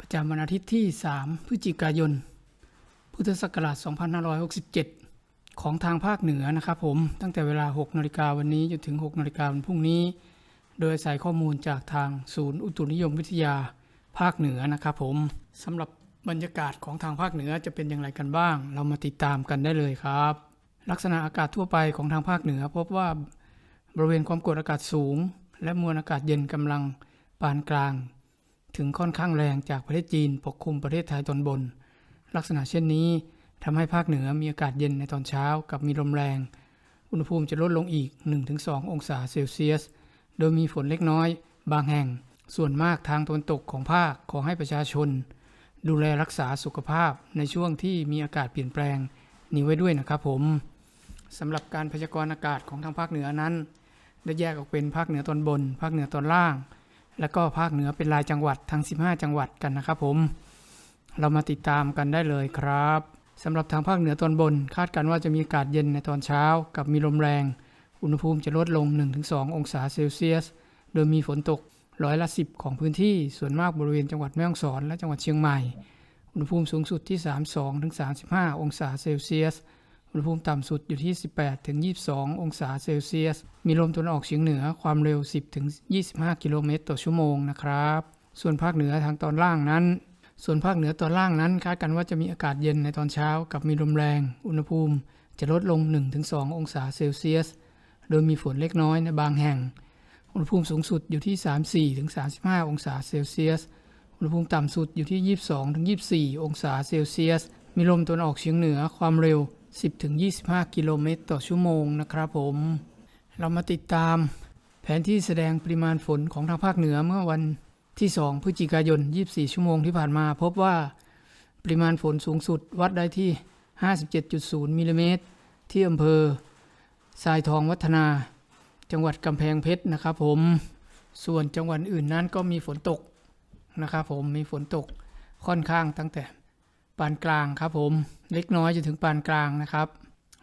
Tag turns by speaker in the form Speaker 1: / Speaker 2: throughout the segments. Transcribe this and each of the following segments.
Speaker 1: ประจำวันอาทิตย์ที่ 3 พฤศจิกายน พุทธศักราช 2567 ของทางภาคเหนือนะครับผม ตั้งแต่เวลา 6 นาฬิกาวันนี้จนถึง 6 นาฬิกาวันพรุ่งนี้ โดยอาศัยข้อมูลจากทางศูนย์อุตุนิยมวิทยาภาคเหนือนะครับผมสำหรับบรรยากาศของทางภาคเหนือจะเป็นอย่างไรกันบ้าง เรามาติดตามกันได้เลยครับ ลักษณะอากาศทั่วไปของทางภาคเหนือ พบว่าบริเวณความกดอากาศสูง และมวลอากาศเย็นกำลังปานกลาง ถึงค่อนข้างแรงจากประเทศจีนปกคลุมประเทศไทยตอนบน ลักษณะเช่นนี้ทำให้ภาคเหนือมีอากาศเย็นในตอนเช้ากับมีลมแรง อุณหภูมิจะลดลงอีก 1-2 องศาเซลเซียส โดยมีฝนเล็กน้อย บางแห่ง ส่วนมากทางตะวันตกของภาคขอให้ประชาชน ดูแลรักษาสุขภาพในช่วงที่มีอากาศเปลี่ยนแปลงนี้ไว้ด้วยนะครับผมสำหรับการพยากรณ์อากาศของทางภาคเหนือนั้น ได้แยกออกเป็นภาคเหนือตอนบน ภาคเหนือตอนล่าง แล้วก็ภาคเหนือเป็นรายจังหวัดทั้ง 15 จังหวัดกันนะครับผม เรามาติดตามกันได้เลยครับสำหรับทางภาคเหนือตอนบน คาดการณ์ว่าจะมีอากาศเย็นในตอนเช้า กับมีลมแรง อุณหภูมิจะลดลง 1-2 องศาเซลเซียส โดยมีฝนตกร้อยละ 10 ของพื้นที่ส่วนมากบริเวณจังหวัดแม่ฮ่องสอนและจังหวัดเชียงใหม่ อุณหภูมิสูงสุดที่ 32-35 องศาเซลเซียส อุณหภูมิต่ำสุดอยู่ที่ 18-22 องศาเซลเซียส มีลมตะวันออกเฉียงเหนือความเร็ว 10-25 กิโลเมตรต่อชั่วโมงนะครับ ส่วนภาคเหนือทางตอนล่างนั้น ส่วนภาคเหนือตอนล่างนั้นคาดกันว่าจะมีอากาศเย็นในตอนเช้ากับมีลมแรง อุณหภูมิจะลดลง 1-2 องศาเซลเซียส โดยมีฝนเล็กน้อยในบางแห่ง อุณหภูมิสูงสุดอยู่ที่ 34-35 องศาเซลเซียส อุณหภูมิต่ำสุดอยู่ที่ 22-24 องศาเซลเซียส มีลมตะวันออกเฉียงเหนือความเร็ว 10-25 กิโลเมตรต่อชั่วโมงนะครับผม เรามาติดตามแผนที่แสดงปริมาณฝนของทางภาคเหนือเมื่อวันที่ 2 พฤศจิกายน 24 ชั่วโมงที่ผ่านมา พบว่าปริมาณฝนสูงสุดวัดได้ที่ 57.0 มิลลิเมตร ที่อำเภอทรายทองวัฒนา จังหวัดกำแพงเพชรนะครับผม ส่วนจังหวัดอื่นนั้นก็มีฝนตกนะครับผมมีฝนตกค่อนข้างตั้งแต่ ปานกลางครับผมเล็กน้อยจนถึงปานกลางนะครับ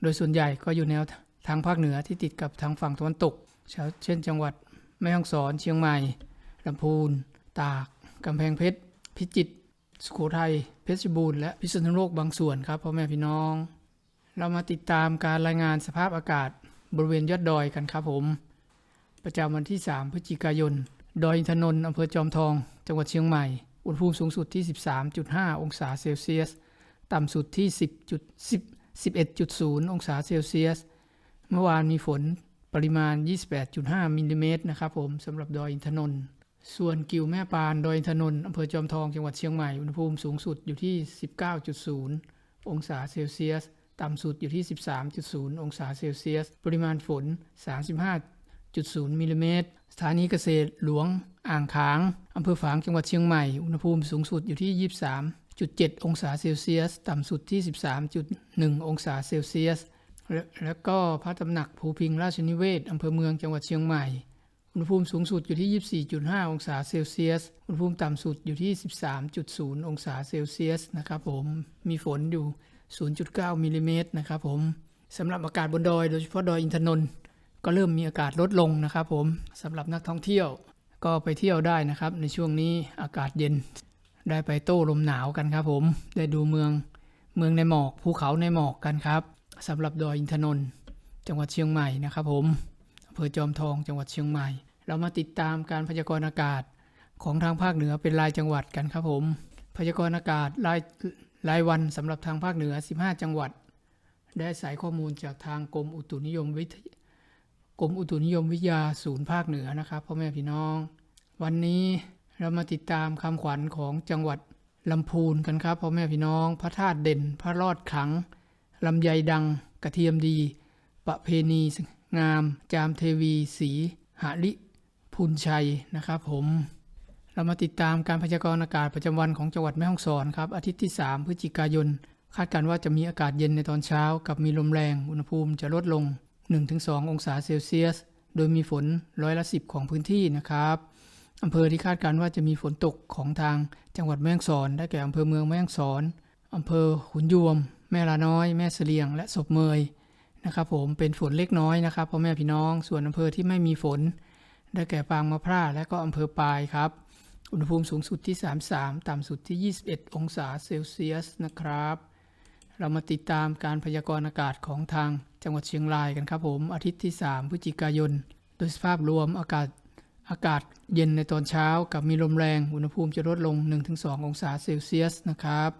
Speaker 1: โดยส่วนใหญ่ก็อยู่แนวทางภาคเหนือที่ติดกับทางฝั่งตะวันตก เช่นจังหวัดแม่ฮ่องสอนเชียงใหม่ลำพูน ตากกำแพงเพชร พิจิตรสุโขทัยเพชรบูรณ์และพิษณุโลกบางส่วนครับพ่อแม่พี่น้อง เรามาติดตามการรายงานสภาพอากาศบริเวณยอดดอยกันครับผม ประจำวันที่ 3 พฤศจิกายน ดอยอินทนนท์อำเภอจอมทอง จังหวัดเชียงใหม่ อุณหภูมิสูงสุดที่ 13.5 องศาเซลเซียส ต่ำสุดที่10.10 11.0 องศาเซลเซียส เมื่อวานมีฝนปริมาณ 28.5 มิลลิเมตรนะครับผมสำหรับดอยอินทนนท์ส่วนกิวแม่ปานดอยอินทนนท์อำเภอจอมทองจังหวัดเชียงใหม่ อุณหภูมิสูงสุดอยู่ที่ 19.0 องศาเซลเซียส ต่ำสุดอยู่ที่ 13.0 องศาเซลเซียส ปริมาณฝน 35.0 มิลลิเมตร สถานีเกษตรหลวง อ่างขางอำเภอฝางจังหวัดเชียงใหม่ อุณหภูมิสูงสุดอยู่ที่ 23.7 องศาเซลเซียส ต่ำสุดที่ 13.1 องศาเซลเซียสและแล้วก็พระตำหนักภูพิงราชนิเวศอำเภอเมืองจังหวัดเชียงใหม่ อุณหภูมิสูงสุดอยู่ที่ 24.5 องศาเซลเซียส อุณหภูมิต่ำสุดอยู่ที่ 13.0 องศาเซลเซียสนะครับผม มีฝนอยู่ 0.9 มิลลิเมตรนะครับผมสำหรับอากาศบนดอยโดยเฉพาะดอยอินทนนท์ก็เริ่มมีอากาศลดลงนะครับผมสำหรับนักท่องเที่ยว ก็ไปเที่ยวได้นะครับ ในช่วงนี้อากาศเย็น ได้ไปโต้ลมหนาวกันครับผม ได้ดูเมืองเมืองในหมอกภูเขาในหมอกกันครับสำหรับดอยอินทนนท์จังหวัดเชียงใหม่นะครับผมอำเภอจอมทองจังหวัดเชียงใหม่ เรามาติดตามการพยากรณ์อากาศของทางภาคเหนือเป็นรายจังหวัดกันครับผม พยากรณ์อากาศรายรายวันสำหรับทางภาคเหนือ 15 จังหวัด ได้อายข้อมูลจากทางกรมอุตุนิยมวิทยา กรมอุตุนิยมวิทยาศูนย์ภาคเหนือนะครับพ่อแม่พี่น้อง วันนี้เรามาติดตามคำขวัญของจังหวัดลำพูนกันครับพ่อแม่พี่น้อง พระธาตุเด่น พระรอดขลังลำไยดัง กระเทียมดี ประเพณี งาม จามเทวี สีหาลิพูนชัยนะครับผม เรามาติดตามการพยากรณ์อากาศประจำวันของจังหวัดแม่ฮ่องสอนครับอาทิตย์ที่ 3 พฤศจิกายน คาดการณ์ว่าจะมีอากาศเย็นในตอนเช้า กับมีลมแรงอุณหภูมิจะลดลง 1-2 องศาเซลเซียส โดยมีฝนร้อยละ 10 ของพื้นที่นะครับอำเภอที่คาดการณ์ว่าจะมีฝนตกของทางจังหวัดแม่ฮ่องสอน ได้แก่อำเภอเมืองแม่ฮ่องสอนอำเภอขุนยวม แม่ลาน้อย แม่เสลียง และศพเมยนะครับ ผมเป็นฝนเล็กน้อยนะครับพ่อแม่พี่น้องส่วนอำเภอที่ไม่มีฝน ได้แก่ปางมะพร้าวและก็อำเภอปายครับอุณหภูมิสูงสุดที่ 33 ต่ำสุดที่ 21 องศาเซลเซียสนะครับ เรามาติดตามการพยากรณ์อากาศของทางจังหวัดเชียงรายกันครับผม อาทิตย์ที่ 3 พฤศจิกายน โดยสภาพรวมอากาศอากาศเย็นในตอนเช้ากับมีลมแรง อุณหภูมิจะลดลง 1-2 องศาเซลเซียสนะครับ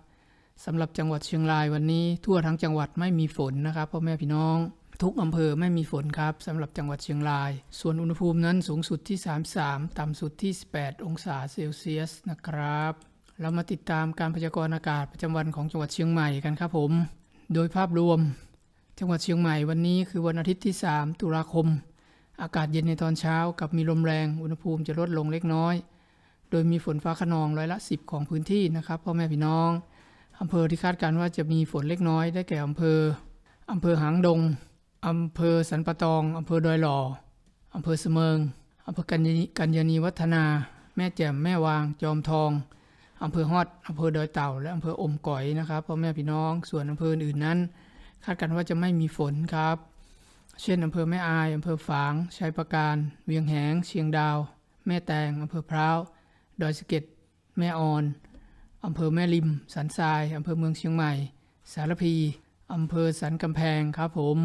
Speaker 1: สำหรับจังหวัดเชียงรายวันนี้ ทั่วทั้งจังหวัดไม่มีฝนนะครับพ่อแม่พี่น้อง ทุกอำเภอไม่มีฝนครับสำหรับจังหวัดเชียงราย ส่วนอุณหภูมินั้นสูงสุดที่ 33 ต่ำสุดที่ 18 องศาเซลเซียสนะครับ เรามาติดตามการพยากรณ์อากาศประจำวันของจังหวัดเชียงใหม่กันครับผม โดยภาพรวม จังหวัดเชียงใหม่วันนี้คือวันอาทิตย์ที่ 3 ตุลาคม อากาศเย็นในตอนเช้ากับมีลมแรง อุณหภูมิจะลดลงเล็กน้อย โดยมีฝนฟ้าขนองร้อยละ 10 ของพื้นที่นะครับพ่อแม่พี่น้องอำเภอที่คาดการณ์ว่าจะมีฝนเล็กน้อยได้แก่อำเภออำเภอหางดงอำเภอสันปะตองอำเภอดอยหล่ออำเภอเสมิงอำเภอกัญญานีกัญญานีวัฒนา แม่แจ่มแม่วาง จอมทอง อำเภอฮอดอำเภอดอยเต่า และอำเภออมก๋อยนะครับพ่อแม่พี่น้องส่วนอำเภออื่นนั้น คาดการณ์ว่าจะไม่มีฝนครับ เช่นอำเภอแม่อายอำเภอฝางชัยประการ เวียงแหง เชียงดาว แม่แตงอำเภอพร้าวดอยสะเก็ดแม่ออนอำเภอแม่ริม สันทรายอำเภอเมืองเชียงใหม่ สารพีอำเภอสันกำแพงครับผม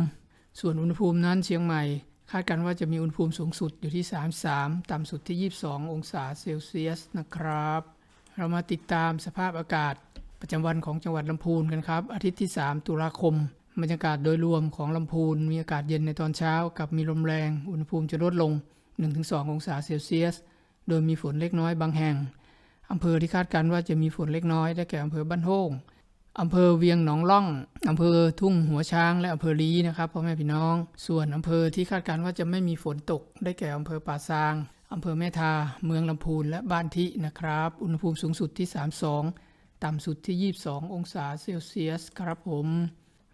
Speaker 1: ส่วนอุณหภูมินั้นเชียงใหม่ คาดกันว่าจะมีอุณหภูมิสูงสุดอยู่ที่ 33 ต่ำสุดที่ 22 องศาเซลเซียสนะครับ เรามาติดตามสภาพอากาศประจำวันของจังหวัดลำพูนกันครับ อาทิตย์ที่ 3 ตุลาคมบรรยากาศโดยรวมของลำพูน มีอากาศเย็นในตอนเช้า กับมีลมแรง อุณหภูมิจะลดลง 1-2 องศาเซลเซียส โดยมีฝนเล็กน้อยบางแห่งอำเภอที่คาดการณ์ว่าจะมีฝนเล็กน้อยได้แก่อำเภอบ้านโฮงอำเภอเวียงหนองล่องอำเภอทุ่งหัวช้างและอำเภอลีนะครับพ่อแม่พี่น้อง ส่วนอำเภอที่คาดการณ์ว่าจะไม่มีฝนตก ได้แก่อำเภอป่าซาง อำเภอแม่ทา เมืองลำพูนและบ้านทินะครับ อุณหภูมิสูงสุดที่ 32 ต่ำสุดที่ 22 องศาเซลเซียสครับผม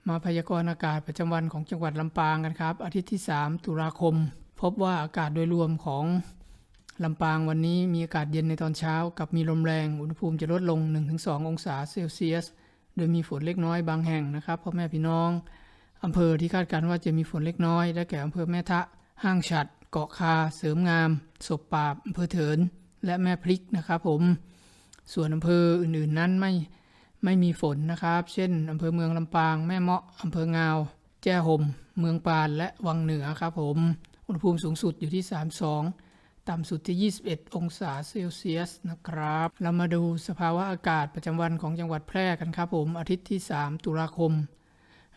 Speaker 1: มาพยากรณ์อากาศประจำวันของจังหวัดลำปางกันครับ อาทิตย์ที่ 3 ตุลาคม พบว่าอากาศโดยรวมของลำปางวันนี้มีอากาศเย็นในตอนเช้า กับมีลมแรง อุณหภูมิจะลดลง 1-2 องศาเซลเซียส โดยมีฝนเล็กน้อยบางแห่งนะครับพ่อแม่พี่น้องอำเภอที่คาดการณ์ว่าจะมีฝนเล็กน้อย ได้แก่อำเภอแม่ทะ ห้างฉัด เกาะคา เสริมงาม ศพปราบอำเภอเถิน และแม่พริกนะครับผม ส่วนอำเภออื่นๆนั้นไม่ไม่มีฝนนะครับ เช่นอำเภอเมืองลำปาง แม่เมาะอำเภองาว แจ้ห่ม เมืองปานและวังเหนือครับผม อุณหภูมิสูงสุดอยู่ที่ 32 ต่ำสุดที่ 21 องศาเซลเซียสนะครับ เรามาดูสภาวะอากาศประจำวันของจังหวัดแพร่กันครับผม อาทิตย์ที่ 3 ตุลาคม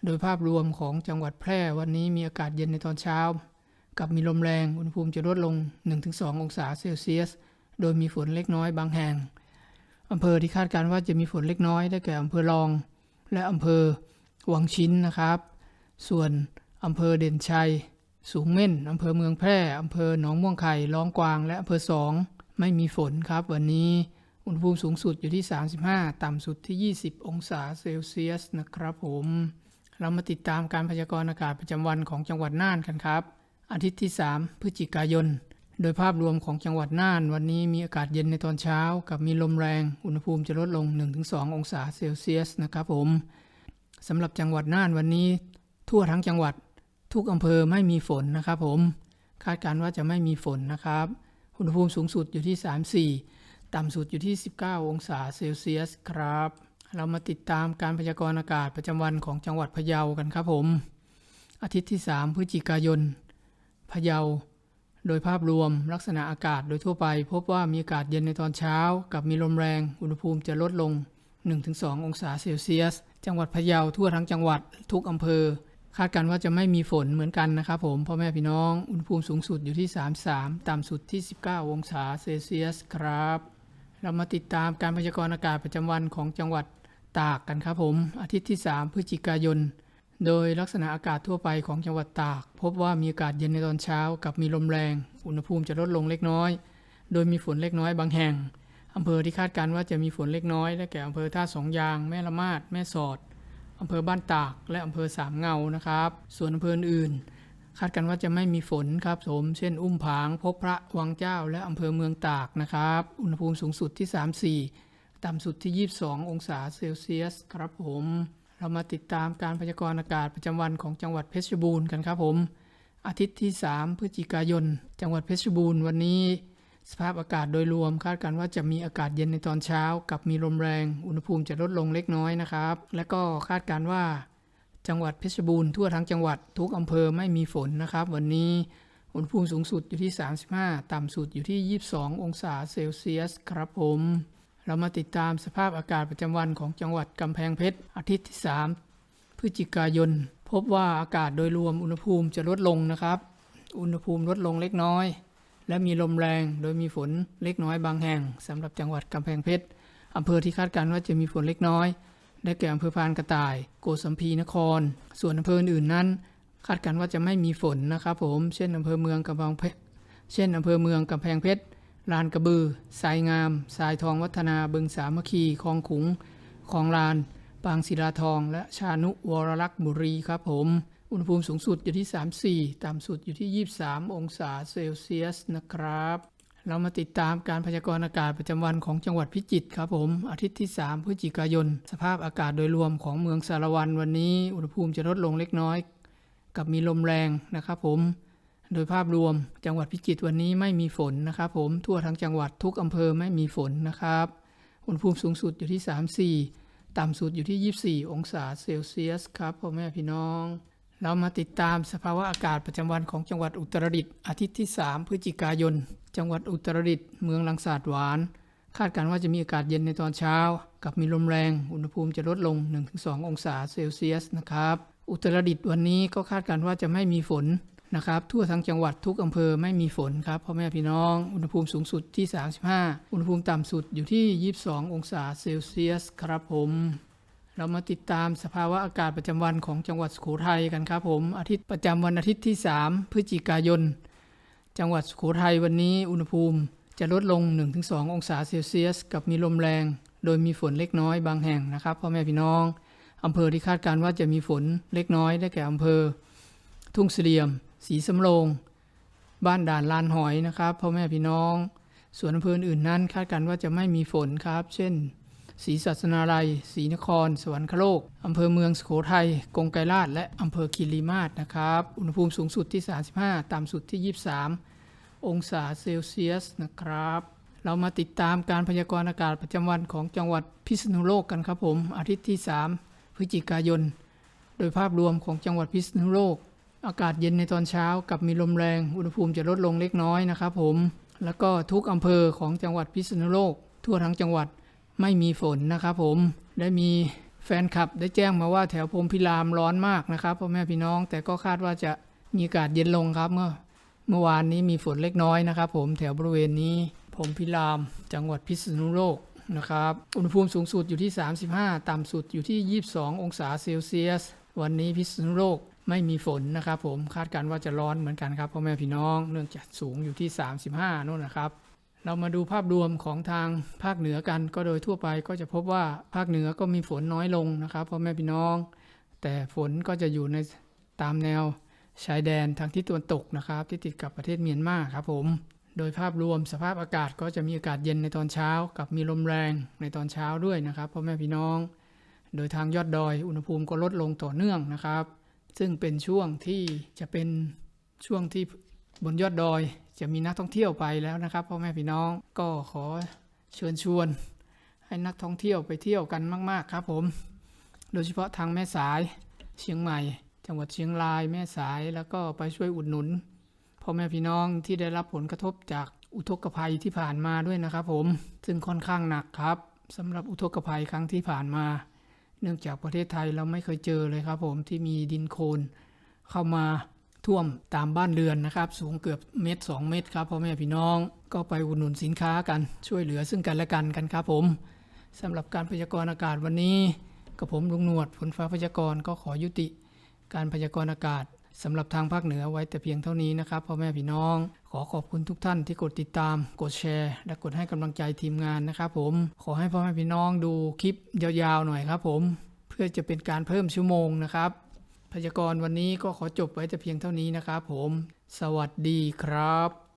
Speaker 1: โดยภาพรวมของจังหวัดแพร่วันนี้มีอากาศเย็นในตอนเช้า กับมีลมแรง อุณหภูมิจะลดลง 1-2 องศาเซลเซียส โดยมีฝนเล็กน้อยบางแห่ง อำเภอที่คาดการณ์ว่าจะมีฝนเล็กน้อยได้แก่อำเภอรอง และอำเภอวังชิ้นนะครับ ส่วนอำเภอเด่นชัย สูงเม่นอำเภอเมืองแพร่อำเภอหนองม่วงไข่ล้องกวาง และอำเภอสองไม่มีฝนครับ วันนี้ อุณหภูมิสูงสุดอยู่ที่ 35 ต่ำสุดที่ 20 องศาเซลเซียสนะครับผม เรามาติดตามการพยากรณ์อากาศประจำวันของจังหวัดน่านกันครับ อาทิตย์ที่ 3 พฤศจิกายน โดยภาพรวมของจังหวัดน่าน วันนี้มีอากาศเย็นในตอนเช้า กับมีลมแรง อุณหภูมิจะลดลง 1-2 องศาเซลเซียสนะครับผมสำหรับจังหวัดน่านวันนี้ ทั่วทั้งจังหวัดทุกอำเภอไม่มีฝนนะครับผม คาดการณ์ว่าจะไม่มีฝนนะครับ อุณหภูมิสูงสุดอยู่ที่ 34 ต่ำสุดอยู่ที่ 19 องศาเซลเซียสครับ เรามาติดตามการพยากรณ์อากาศประจำวันของจังหวัดพะเยากันครับผม อาทิตย์ที่ 3 พฤศจิกายน พะเยา โดยภาพรวมลักษณะอากาศโดยทั่วไป พบว่ามีอากาศเย็นในตอนเช้า กับมีลมแรง อุณหภูมิจะลดลง 1-2 องศาเซลเซียส จังหวัดพะเยาทั่วทั้งจังหวัดทุกอำเภอ คาดการณ์ว่าจะไม่มีฝนเหมือนกันนะครับผมพ่อแม่พี่น้อง อุณหภูมิสูงสุดอยู่ที่ 33 ต่ำสุดที่ 19 องศาเซลเซียสครับ เรามาติดตามการพยากรณ์อากาศประจำวันของจังหวัดตากกันครับผม อาทิตย์ที่ 3 พฤศจิกายน โดยลักษณะอากาศทั่วไปของจังหวัดตาก พบว่ามีอากาศเย็นในตอนเช้ากับมีลมแรง อุณหภูมิจะลดลงเล็กน้อย โดยมีฝนเล็กน้อยบางแห่งอำเภอที่คาดการณ์ว่าจะมีฝนเล็กน้อยได้แก่อำเภอท่าสองยาง แม่ละมาดแม่สอดอำเภอบ้านตาก และอำเภอสามเงานะครับ ส่วนอำเภออื่น คาดกันว่าจะไม่มีฝนครับผมเช่น อุ้มผาง พบพระวังเจ้า และอำเภอเมืองตากนะครับ อุณหภูมิสูงสุดที่ 34 ต่ำสุดที่ 22 องศาเซลเซียสครับผม เรามาติดตามการพยากรณ์อากาศประจำวันของจังหวัดเพชรบูรณ์กันครับผม อาทิตย์ที่ 3 พฤศจิกายน จังหวัดเพชรบูรณ์วันนี้ สภาพอากาศโดยรวมคาดการณ์ว่าจะมีอากาศเย็นในตอนเช้า กับมีลมแรง อุณหภูมิจะลดลงเล็กน้อยนะครับ และก็คาดการณ์ว่า จังหวัดเพชรบูรณ์ทั่วทั้งจังหวัดทุกอำเภอไม่มีฝนนะครับ วันนี้อุณหภูมิสูงสุดอยู่ที่ 35 ต่ำสุดอยู่ที่ 22 องศาเซลเซียสครับผม เรามาติดตามสภาพอากาศประจำวันของจังหวัดกำแพงเพชรอาทิตย์ที่ 3 พฤศจิกายน พบว่าอากาศโดยรวมอุณหภูมิจะลดลงนะครับ อุณหภูมิลดลงเล็กน้อย และมีลมแรงโดยมีฝนเล็กน้อยบางแห่งสำหรับจังหวัดกำแพงเพชรอำเภอที่คาดการณ์ว่าจะมีฝนเล็กน้อย ได้แก่อำเภอพานกระต่าย โกสัมพีนคร ส่วนอำเภออื่นนั้น คาดการณ์ว่าจะไม่มีฝนนะครับผม เช่นอำเภอเมืองกำแพงเพชรเช่นอำเภอเมืองกำแพงเพชร ลานกระบือทรายงามทรายทองวัฒนา บึงสามัคคี คลองขุง คลองลาน ปางศิลาทอง และชานุวรลักษ์บุรีครับผม อุณหภูมิสูงสุดอยู่ที่ 34 ต่ำสุดอยู่ที่ 23 องศาเซลเซียสนะครับ เรามาติดตามการพยากรณ์อากาศประจำวันของจังหวัดพิจิตรครับผม อาทิตย์ที่ 3 พฤศจิกายน สภาพอากาศโดยรวมของเมืองสารวันวันนี้ อุณหภูมิจะลดลงเล็กน้อย กับมีลมแรงนะครับผม โดยภาพรวมจังหวัดพิจิตรวันนี้ไม่มีฝนนะครับผมทั่วทั้งจังหวัดทุกอำเภอไม่มีฝนนะครับอุณหภูมิสูงสุดอยู่ที่ 34 ต่ำสุดอยู่ที่ 24 องศาเซลเซียสครับพ่อแม่พี่น้อง เรามาติดตามสภาวะอากาศประจำวันของจังหวัดอุตรดิตถ์อาทิตย์ที่ 3 พฤศจิกายน จังหวัดอุตรดิตถ์เมืองลังสาดหวาน คาดการณ์ว่าจะมีอากาศเย็นในตอนเช้า กับมีลมแรง อุณหภูมิจะลดลง 1-2 องศาเซลเซียสนะครับอุตรดิตถ์วันนี้ก็คาดการณ์ว่าจะไม่มีฝน นะครับ ทั่วทั้งจังหวัดทุกอำเภอไม่มีฝนครับพ่อแม่พี่น้อง อุณหภูมิสูงสุดที่ 35 อุณหภูมิต่ำสุดอยู่ที่ 22 องศาเซลเซียสครับผม เรามาติดตามสภาวะอากาศประจำวันของจังหวัดสุโขทัยกันครับผม อาทิตย์ประจำวันอาทิตย์ที่ 3 พฤศจิกายน จังหวัดสุโขทัยวันนี้อุณหภูมิจะลดลง 1-2 องศาเซลเซียส กับมีลมแรง โดยมีฝนเล็กน้อยบางแห่งนะครับพ่อแม่พี่น้องอำเภอที่คาดการณ์ว่าจะมีฝนเล็กน้อยได้แก่อำเภอ ทุ่งเสลียม สีสำโรง บ้านด่านลานหอยนะครับพ่อแม่พี่น้อง ส่วนอำเภออื่นนั้น คาดการณ์ว่าจะไม่มีฝนครับ เช่นศรีศาสนาลัยศรีนคร สวรรคโลก อำเภอเมืองสุโขทัยกงไกรลาด และอำเภอคีรีมาศนะครับ อุณหภูมิสูงสุดที่ 35 ต่ำสุดที่ 23 องศาเซลเซียสนะครับ เรามาติดตามการพยากรณ์อากาศประจำวันของจังหวัดพิษณุโลกกันครับผม อาทิตย์ที่ 3 พฤศจิกายน โดยภาพรวมของจังหวัดพิษณุโลก อากาศเย็นในตอนเช้ากับมีลมแรง อุณหภูมิจะลดลงเล็กน้อยนะครับผม แล้วก็ทุกอำเภอของจังหวัดพิษณุโลก ทั่วทั้งจังหวัดไม่มีฝนนะครับผม ได้มีแฟนคลับได้แจ้งมาว่าแถวพรมพิรามร้อนมากนะครับพ่อแม่พี่น้องแต่ก็คาดว่าจะมีอากาศเย็นลงครับเมื่อเมื่อวานนี้มีฝนเล็กน้อยนะครับ ผมแถวบริเวณนี้พรมพิราม จังหวัดพิษณุโลกนะครับอุณหภูมิสูงสุดอยู่ที่ 35 ต่ำสุดอยู่ที่ 22 องศาเซลเซียส วันนี้พิษณุโลก ไม่มีฝนนะครับผมคาดการณ์ว่าจะร้อนเหมือนกันครับพ่อแม่พี่น้องเนื่องจากสูงอยู่ที่ 35นู่นนะครับ เรามาดูภาพรวมของทางภาคเหนือกัน ก็โดยทั่วไปก็จะพบว่าภาคเหนือก็มีฝนน้อยลงนะครับพ่อแม่พี่น้อง แต่ฝนก็จะอยู่ในตามแนวชายแดนทางทิศตะวันตกนะครับ ที่ติดกับประเทศเมียนมาครับผม โดยภาพรวมสภาพอากาศก็จะมีอากาศเย็นในตอนเช้า กับมีลมแรงในตอนเช้าด้วยนะครับพ่อแม่พี่น้อง โดยทางยอดดอยอุณหภูมิก็ลดลงต่อเนื่องนะครับ ซึ่งเป็นช่วงที่จะเป็นช่วงที่บนยอดดอยจะมีนักท่องเที่ยวไปแล้วนะครับพ่อแม่พี่น้องก็ขอเชิญชวน ให้นักท่องเที่ยวไปเที่ยวกันมาก ๆ ครับผม โดยเฉพาะทางแม่สายเชียงใหม่ จังหวัดเชียงรายแม่สายแล้วก็ไปช่วยอุดหนุนพ่อแม่พี่น้องที่ได้รับผลกระทบจากอุทกภัยที่ผ่านมาด้วยนะครับผมซึ่งค่อนข้างหนักครับสำหรับอุทกภัยครั้งที่ผ่านมา เนื่องจากประเทศไทยเราไม่เคยเจอเลยครับผมที่มีดินโคลนเข้ามาท่วมตามบ้านเรือนนะครับ สูงเกือบเมตร 2 เมตรครับพ่อแม่พี่น้องก็ไปอุดหนุนสินค้ากันช่วยเหลือซึ่งกันและกันกันครับผมสำหรับการพยากรณ์อากาศวันนี้กับผมลุงหนวดฝนฟ้าพยากรณ์ก็ขอยุติ การพยากรณ์อากาศสำหรับทางภาคเหนือไว้แต่เพียงเท่านี้นะครับพ่อแม่พี่น้อง ขอขอบคุณทุกท่านที่กดติดตาม กดแชร์ และกดให้กำลังใจทีมงานนะครับผม ขอให้พ่อแม่พี่น้องดูคลิปยาวๆหน่อยครับผม เพื่อจะเป็นการเพิ่มชั่วโมงนะครับ พยากรณ์วันนี้ก็ขอจบไว้แต่เพียงเท่านี้นะครับผม สวัสดีครับ